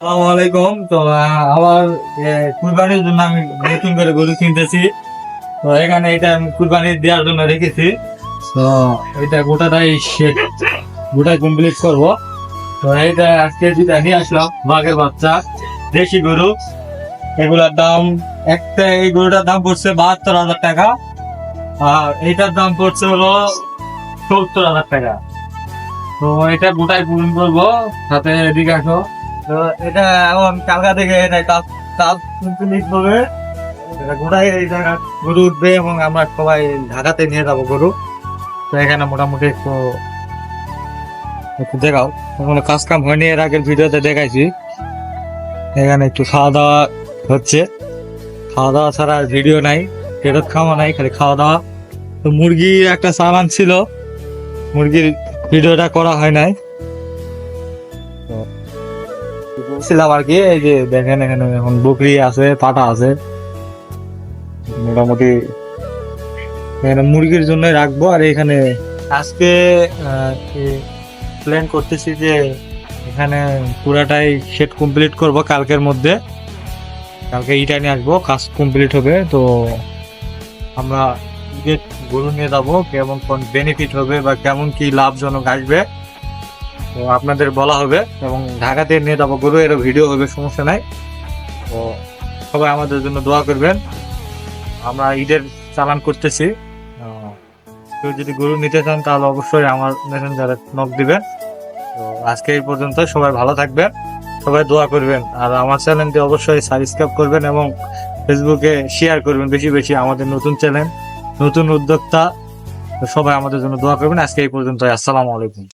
আসসালামু আলাইকুম। তো আমার কুরবানির জন্য আমি নতুন করে গরু কিনতেছি। তো, এখানে এটা আমি কুরবানি দেওয়ার জন্য রেখেছি। তো, এটা গোটাটাই শেষ। গোটাই কমপ্লিট করব। তো, এইটা আজকে যেটা নিয়ে আসলাম বাঘের বাচ্চা, দেশি গরু। এগুলার দাম, একটা এই গরুটার দাম পড়ছে বাহাত্তর হাজার টাকা। আর এইটার দাম পড়ছে হলো সত্তর হাজার টাকা। তো, এটা গোটাই পূরণ করব। সাথে এদিকে আসো। তো এটা এখন কালকা থেকে এটা কাজ কাজ কমপ্লিট হবে। এটা গোটাই এই জায়গা, গরু উঠবে এবং আমরা সবাই ঢাকাতে নিয়ে যাব গরু। তো এখানে মোটামুটি একটু একটু দেখাও। কোনো কাজ কাম হয়নি, এর আগের ভিডিওতে দেখাইছি। এখানে একটু খাওয়া দাওয়া হচ্ছে। খাওয়া দাওয়া ছাড়া ভিডিও নাই, ফেরত খাওয়া নাই, খালি খাওয়া দাওয়া। তো মুরগির একটা সামান ছিল, মুরগির ভিডিওটা করা হয় নাই। ছিলাম আর কি, এই যে দেখেন, এখানে এখন বকরি আছে, পাটা আছে। মোটামুটি এখানে মুরগির জন্য রাখব। আর এখানে আজকে প্ল্যান করতেছি যে এখানে পুরাটাই সেট কমপ্লিট করব কালকের মধ্যে। কালকে ইটা নিয়ে আসব, কাজ কমপ্লিট হবে। তো আমরা গরু নিয়ে যাব, কেমন কোন বেনিফিট হবে বা কেমন কি লাভজনক আসবে। তো আপনাদের বলা হবে এবং ঢাকাতে নিয়ে যাব। গরু এরও ভিডিও হবে, সমস্যা নাই। তো সবাই আমাদের জন্য দোয়া করবেন। আমরা ঈদের চালান করতেছি। কেউ যদি গরু নিতে চান, তাহলে অবশ্যই আমার মেসেঞ্জারে নক দিবেন। তো আজকে এই পর্যন্ত সবাই ভালো থাকবেন, সবাই দোয়া করবেন। আর আমার চ্যানেলটি অবশ্যই সাবস্ক্রাইব করবেন এবং ফেসবুকে শেয়ার করবেন বেশি বেশি আমাদের নতুন চ্যানেল, নতুন উদ্যোক্তা। সবাই আমাদের জন্য দোয়া করবেন। আজকে এই পর্যন্ত আসসালামু আলাইকুম।